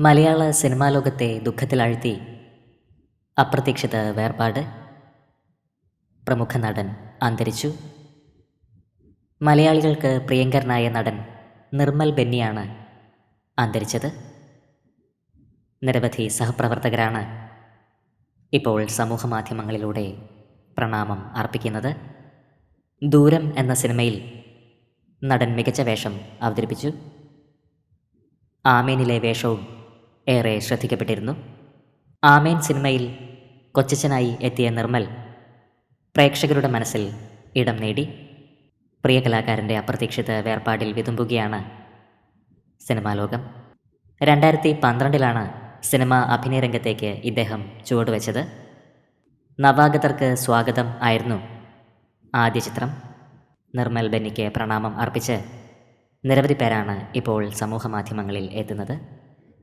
മലയാള cinema ലോകത്തെ ദുഃഖത്തിലാഴ്ത്തി അപ്രതീക്ഷിത വേർപാട്. പ്രമുഖ നടൻ അന്തരിച്ചു. മലയാളികൾക്ക് പ്രിയങ്കരനായ നടൻ നിർമ്മൽ ബെന്നിയാണ് അന്തരിച്ചത്. നിരവധി സഹപ്രവർത്തകരാണ് ഇപ്പോൾ സമൂഹമാധ്യമങ്ങളിലൂടെ പ്രണാമം അർപ്പിക്കുന്നത്. ദൂരം എന്ന സിനിമയിൽ നടൻ മികച്ച വേഷം അവതരിപ്പിച്ചു. ആമീനിലെ വേഷവും ഏറെ ശ്രദ്ധിക്കപ്പെട്ടിരുന്നു. ആമേൻ സിനിമയിൽ കൊച്ചച്ഛനായി എത്തിയ നിർമ്മൽ പ്രേക്ഷകരുടെ മനസ്സിൽ ഇടം നേടി. പ്രിയ കലാകാരന്റെ അപ്രതീക്ഷിത വേർപാടിൽ വിതുമ്പുകയാണ് സിനിമാ ലോകം. രണ്ടായിരത്തി പന്ത്രണ്ടിലാണ് സിനിമ അഭിനയരംഗത്തേക്ക് ഇദ്ദേഹം ചുവടുവെച്ചത്. നവാഗതർക്ക് സ്വാഗതം ആയിരുന്നു ആദ്യ ചിത്രം. നിർമ്മൽ ബെന്നിക്ക് പ്രണാമം അർപ്പിച്ച് നിരവധി പേരാണ് ഇപ്പോൾ സമൂഹ മാധ്യമങ്ങളിൽ എത്തുന്നത്.